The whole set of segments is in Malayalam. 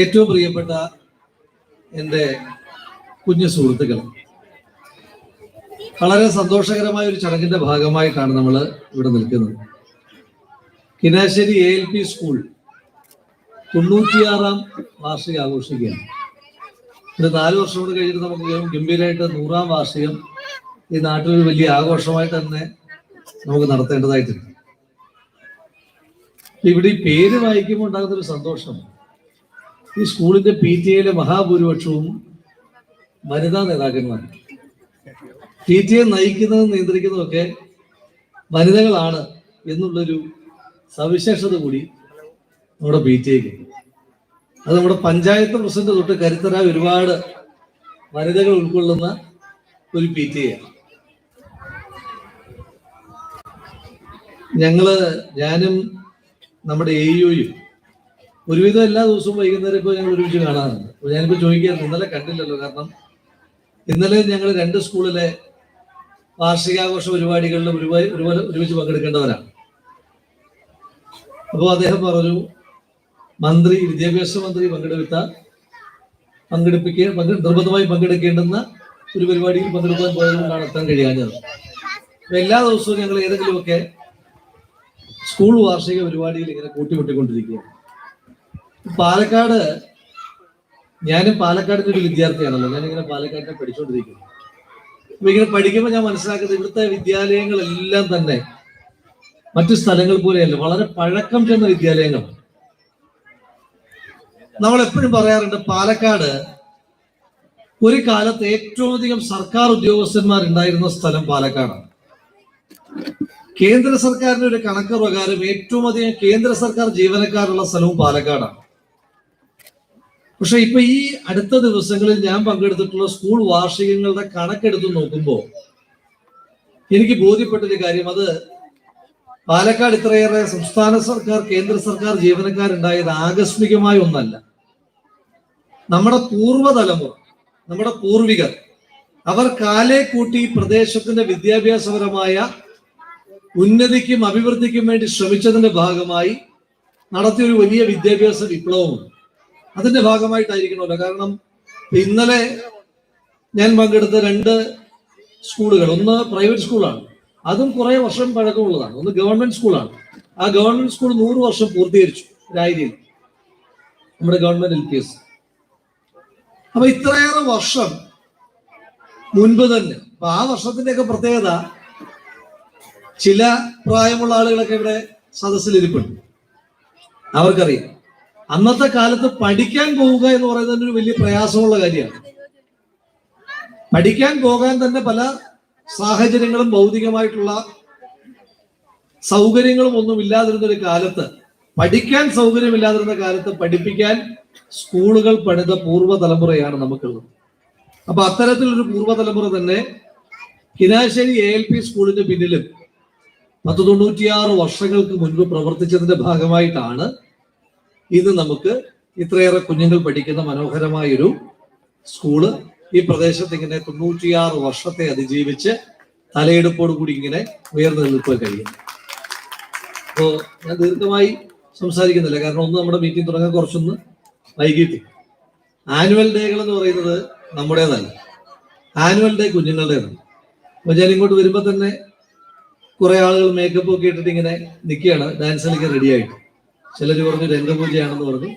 ഏറ്റവും പ്രിയപ്പെട്ട എന്റെ കുഞ്ഞു സുഹൃത്തുക്കൾ. വളരെ സന്തോഷകരമായ ഒരു ചടങ്ങിന്റെ ഭാഗമായിട്ടാണ് നമ്മൾ ഇവിടെ നിൽക്കുന്നത്. Kinassery A L P school തൊണ്ണൂറ്റിയാറാം വാർഷികം ആഘോഷിക്കുകയാണ് ഇത് നാല് വർഷം കൂടി കഴിഞ്ഞിട്ട് നമുക്ക് ഗംഭീരമായിട്ട് നൂറാം വാർഷികം ഈ നാട്ടിൽ ഒരു വലിയ ആഘോഷമായിട്ട് തന്നെ നമുക്ക് നടത്തേണ്ടതായിട്ടുണ്ട്. ഇവിടെ ഈ പേര് വായിക്കുമ്പോൾ ഉണ്ടാകുന്ന ഒരു സന്തോഷം ഈ സ്കൂളിന്റെ പി ടി എയിലെ മഹാഭൂരിപക്ഷവും വനിതാ നേതാക്കന്മാരാണ്. പി ടി എ നയിക്കുന്നതും നിയന്ത്രിക്കുന്നതൊക്കെ വനിതകളാണ് എന്നുള്ളൊരു സവിശേഷത കൂടി നമ്മുടെ പി ടി എക്ക് അത് നമ്മുടെ പഞ്ചായത്ത് പ്രസിഡന്റ് തൊട്ട് കരുത്തരായ ഒരുപാട് വനിതകൾ ഉൾക്കൊള്ളുന്ന ഒരു പി ടി എ ഞങ്ങൾ ഞാനും നമ്മുടെ എ യുയും ഒരുവിധം എല്ലാ ദിവസവും വൈകുന്നേരം ഇപ്പോൾ ഞങ്ങൾ ഒരുമിച്ച് കാണാറുണ്ട്. ഞാനിപ്പോൾ ചോദിക്കാറുണ്ട് ഇന്നലെ കണ്ടില്ലല്ലോ കാരണം ഇന്നലെ ഞങ്ങൾ രണ്ട് സ്കൂളിലെ വാർഷികാഘോഷ പരിപാടികളിൽ ഒരുപാട് ഒരുപോലെ ഒരുമിച്ച് പങ്കെടുക്കേണ്ടവരാണ്. അപ്പോൾ അദ്ദേഹം പറഞ്ഞു മന്ത്രി വിദ്യാഭ്യാസ മന്ത്രി പങ്കെടുത്ത പങ്കെടുപ്പിക്കുക പങ്കെ നിർബന്ധമായി പങ്കെടുക്കേണ്ടുന്ന ഒരു പരിപാടിയിൽ പങ്കെടുക്കാൻ പോയതുകൊണ്ടാണ് എത്താൻ കഴിയാഞ്ഞത്. എല്ലാ ദിവസവും ഞങ്ങൾ ഏതെങ്കിലുമൊക്കെ സ്കൂൾ വാർഷിക പരിപാടിയിൽ ഇങ്ങനെ കൂട്ടിമുട്ടിക്കൊണ്ടിരിക്കുകയാണ്. പാലക്കാട് ഞാനും പാലക്കാടിന്റെ ഒരു വിദ്യാർത്ഥിയാണല്ലോ. ഞാനിങ്ങനെ പാലക്കാടിനെ പഠിച്ചുകൊണ്ടിരിക്കുന്നു അപ്പൊ ഇങ്ങനെ പഠിക്കുമ്പോൾ ഞാൻ മനസ്സിലാക്കുന്നത് ഇവിടുത്തെ വിദ്യാലയങ്ങളെല്ലാം തന്നെ മറ്റു സ്ഥലങ്ങൾ പോലെയല്ല വളരെ പഴക്കം ചെന്ന വിദ്യാലയങ്ങൾ നമ്മൾ എപ്പോഴും പറയാറുണ്ട് പാലക്കാട് ഒരു കാലത്ത് ഏറ്റവും അധികം സർക്കാർ ഉദ്യോഗസ്ഥന്മാർ ഉണ്ടായിരുന്ന സ്ഥലം പാലക്കാടാണ്. കേന്ദ്ര സർക്കാരിന്റെ ഒരു കണക്ക് പ്രകാരം ഏറ്റവും അധികം കേന്ദ്ര സർക്കാർ ജീവനക്കാരുള്ള സ്ഥലവും പാലക്കാടാണ്. പക്ഷെ ഇപ്പൊ ഈ അടുത്ത ദിവസങ്ങളിൽ ഞാൻ പങ്കെടുത്തിട്ടുള്ള സ്കൂൾ വാർഷികങ്ങളുടെ കണക്കെടുത്ത് നോക്കുമ്പോൾ എനിക്ക് ബോധ്യപ്പെട്ടൊരു കാര്യം. അത് പാലക്കാട് ഇത്രയേറെ സംസ്ഥാന സർക്കാർ കേന്ദ്ര സർക്കാർ ജീവനക്കാരുണ്ടായത് ആകസ്മികമായ ഒന്നല്ല. നമ്മുടെ പൂർവതലമുറ നമ്മുടെ പൂർവികർ അവർ കാലേ കൂട്ടി പ്രദേശത്തിന്റെ വിദ്യാഭ്യാസപരമായ ഉന്നതിക്കും അഭിവൃദ്ധിക്കും വേണ്ടി ശ്രമിച്ചതിന്റെ ഭാഗമായി നടത്തിയ ഒരു വലിയ വിദ്യാഭ്യാസ വിപ്ലവമുണ്ട്. അതിന്റെ ഭാഗമായിട്ടായിരിക്കണമല്ലോ. കാരണം ഇന്നലെ ഞാൻ പങ്കെടുത്ത രണ്ട് സ്കൂളുകൾ ഒന്ന് പ്രൈവറ്റ് സ്കൂളാണ്. അതും കുറെ വർഷം പഴക്കമുള്ളതാണ്. ഒന്ന് ഗവൺമെന്റ് സ്കൂളാണ്. ആ ഗവൺമെന്റ് സ്കൂൾ നൂറ് വർഷം പൂർത്തീകരിച്ചു രായരിയിൽ നമ്മുടെ ഗവൺമെന്റ് എൽ പി എസ്. അപ്പൊ ഇത്രയേറെ വർഷം മുൻപ് തന്നെ അപ്പൊ ആ വർഷത്തിന്റെയൊക്കെ പ്രത്യേകത ചില പ്രായമുള്ള ആളുകളൊക്കെ ഇവിടെ സദസ്സിലിരിപ്പുണ്ട്. അവർക്കറിയാം. അന്നത്തെ കാലത്ത് പഠിക്കാൻ പോവുക എന്ന് പറയുന്നത് ഒരു വലിയ പ്രയാസമുള്ള കാര്യമാണ്. പഠിക്കാൻ പോകാൻ തന്നെ പല സാഹചര്യങ്ങളും ഭൗതികമായിട്ടുള്ള സൗകര്യങ്ങളും ഒന്നും ഇല്ലാതിരുന്ന ഒരു കാലത്ത് പഠിക്കാൻ സൗകര്യമില്ലാതിരുന്ന കാലത്ത് പഠിപ്പിക്കാൻ സ്കൂളുകൾ പണിത പൂർവ തലമുറയാണ് നമുക്കുള്ളത്. അപ്പൊ അത്തരത്തിലൊരു പൂർവ തലമുറ തന്നെ കിനാശ്ശേരി എ എൽ പി സ്കൂളിന്റെ പിന്നിലും പത്ത് തൊണ്ണൂറ്റിയാറ് വർഷങ്ങൾക്ക് മുൻപ് പ്രവർത്തിച്ചതിന്റെ ഭാഗമായിട്ടാണ് ഇന്ന് നമുക്ക് ഇത്രയേറെ കുഞ്ഞുങ്ങൾ പഠിക്കുന്ന മനോഹരമായൊരു സ്കൂൾ. ഈ പ്രദേശത്ത് ഇങ്ങനെ തൊണ്ണൂറ്റിയാറ് വർഷത്തെ അതിജീവിച്ച് തലയെടുപ്പോടുകൂടി ഇങ്ങനെ ഉയർന്നു നിൽക്കാൻ കഴിയും. അപ്പോ ഞാൻ ദീർഘമായി സംസാരിക്കുന്നില്ല. കാരണം ഒന്ന് നമ്മുടെ മീറ്റിംഗ് തുടങ്ങാൻ കുറച്ചൊന്ന് വൈകിട്ട്. ആനുവൽ ഡേകൾ എന്ന് പറയുന്നത് നമ്മുടേതല്ല. ആനുവൽ ഡേ കുഞ്ഞുങ്ങളുടേതാണ്. അപ്പൊ ഞാൻ ഇങ്ങോട്ട് വരുമ്പോ തന്നെ കുറെ ആളുകൾ മേക്കപ്പ് ഒക്കെ ഇട്ടിട്ട് ഇങ്ങനെ നിൽക്കുകയാണ്. ഡാൻസ് കളിക്കാൻ റെഡി ആയിട്ട്. ചിലർ പറഞ്ഞു രംഗപൂജയാണെന്ന് പറഞ്ഞു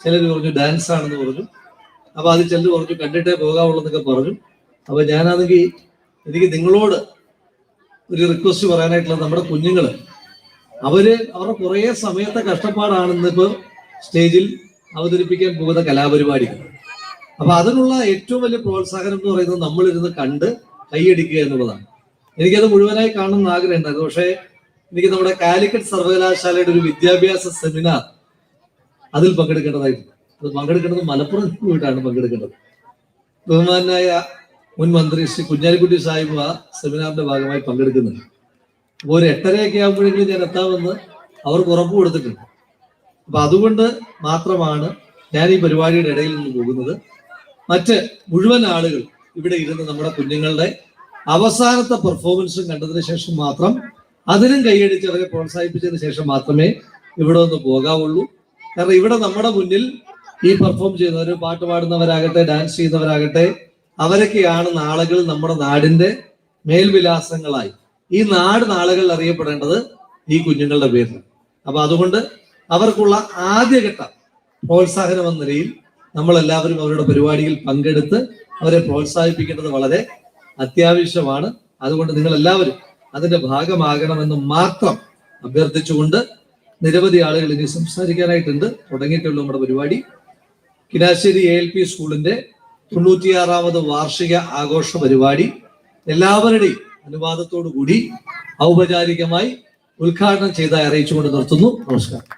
ചിലർ പറഞ്ഞു ഡാൻസ് ആണെന്ന് പറഞ്ഞു. അപ്പൊ അത് ചിലർ പറഞ്ഞു കണ്ടിട്ടേ പോകാവുള്ളൂ എന്നൊക്കെ പറഞ്ഞു. അപ്പൊ ഞാനാണെങ്കിൽ എനിക്ക് നിങ്ങളോട് ഒരു റിക്വസ്റ്റ് പറയാനായിട്ടുള്ള നമ്മുടെ കുഞ്ഞുങ്ങൾ അവർ അവരുടെ കുറേ സമയത്തെ കഷ്ടപ്പാടാണ് ഇന്നിപ്പോ സ്റ്റേജിൽ അവതരിപ്പിക്കാൻ പോകുന്ന കലാപരിപാടികൾ. അപ്പൊ അതിനുള്ള ഏറ്റവും വലിയ പ്രോത്സാഹനം എന്ന് പറയുന്നത് നമ്മളിരുന്ന് കണ്ട് കൈയടിക്കുക എന്നുള്ളതാണ്. എനിക്കത് മുഴുവനായി കാണണമെന്ന് ആഗ്രഹം ആഗ്രഹമുണ്ടായിരുന്നു. പക്ഷേ എനിക്ക് നമ്മുടെ കാലിക്കറ്റ് സർവകലാശാലയുടെ ഒരു വിദ്യാഭ്യാസ സെമിനാർ അതിൽ പങ്കെടുക്കേണ്ടതായിട്ടുണ്ട്. അത് പങ്കെടുക്കേണ്ടത് മലപ്പുറം പോയിട്ടാണ് പങ്കെടുക്കേണ്ടത്. ബഹുമാനായ മുൻ മന്ത്രി ശ്രീ കുഞ്ഞാലിക്കുട്ടി സാഹിബ് ആ സെമിനാറിന്റെ ഭാഗമായി പങ്കെടുക്കുന്നുണ്ട്. അപ്പോൾ ഒരു എട്ടരയൊക്കെ ആകുമ്പോഴെങ്കിലും ഞാൻ എത്താമെന്ന് അവർക്ക് ഉറപ്പ് കൊടുത്തിട്ടുണ്ട്. അപ്പൊ അതുകൊണ്ട് മാത്രമാണ് ഞാൻ ഈ പരിപാടിയുടെ ഇടയിൽ നിന്ന് പോകുന്നത്. മറ്റ് മുഴുവൻ ആളുകൾ ഇവിടെ ഇരുന്ന് നമ്മുടെ കുഞ്ഞുങ്ങളുടെ അവസാനത്തെ പെർഫോമൻസും കണ്ടതിന് ശേഷം മാത്രം അതിനും കൈയടിച്ച് അവരെ പ്രോത്സാഹിപ്പിച്ചതിന് ശേഷം മാത്രമേ ഇവിടെ ഒന്ന് പോകാവുള്ളൂ. കാരണം ഇവിടെ നമ്മുടെ മുന്നിൽ ഈ പെർഫോം ചെയ്യുന്നവർ പാട്ട് പാടുന്നവരാകട്ടെ ഡാൻസ് ചെയ്യുന്നവരാകട്ടെ അവരൊക്കെയാണ് നാളുകൾ നമ്മുടെ നാടിന്റെ മേൽവിലാസങ്ങളായി. ഈ നാട് നാളുകളിൽ അറിയപ്പെടേണ്ടത് ഈ കുഞ്ഞുങ്ങളുടെ പേരിൽ അപ്പൊ അതുകൊണ്ട് അവർക്കുള്ള ആദ്യഘട്ട പ്രോത്സാഹനം എന്ന നിലയിൽ നമ്മളെല്ലാവരും അവരുടെ പരിപാടിയിൽ പങ്കെടുത്ത് അവരെ പ്രോത്സാഹിപ്പിക്കേണ്ടത് വളരെ അത്യാവശ്യമാണ്. അതുകൊണ്ട് നിങ്ങൾ എല്ലാവരും അതിന്റെ ഭാഗമാകണമെന്ന് മാത്രം അഭ്യർത്ഥിച്ചുകൊണ്ട് നിരവധി ആളുകൾ ഇനി സംസാരിക്കാനായിട്ടുണ്ട്. തുടങ്ങിയിട്ടുള്ള നമ്മുടെ പരിപാടി. കിനാശ്ശേരി എ എൽ പി സ്കൂളിന്റെ തൊണ്ണൂറ്റിയാറാമത് വാർഷിക ആഘോഷ പരിപാടി. എല്ലാവരുടെയും അനുവാദത്തോടു കൂടി ഔപചാരികമായി ഉദ്ഘാടനം ചെയ്തായി അറിയിച്ചുകൊണ്ട് നിർത്തുന്നു. നമസ്കാരം.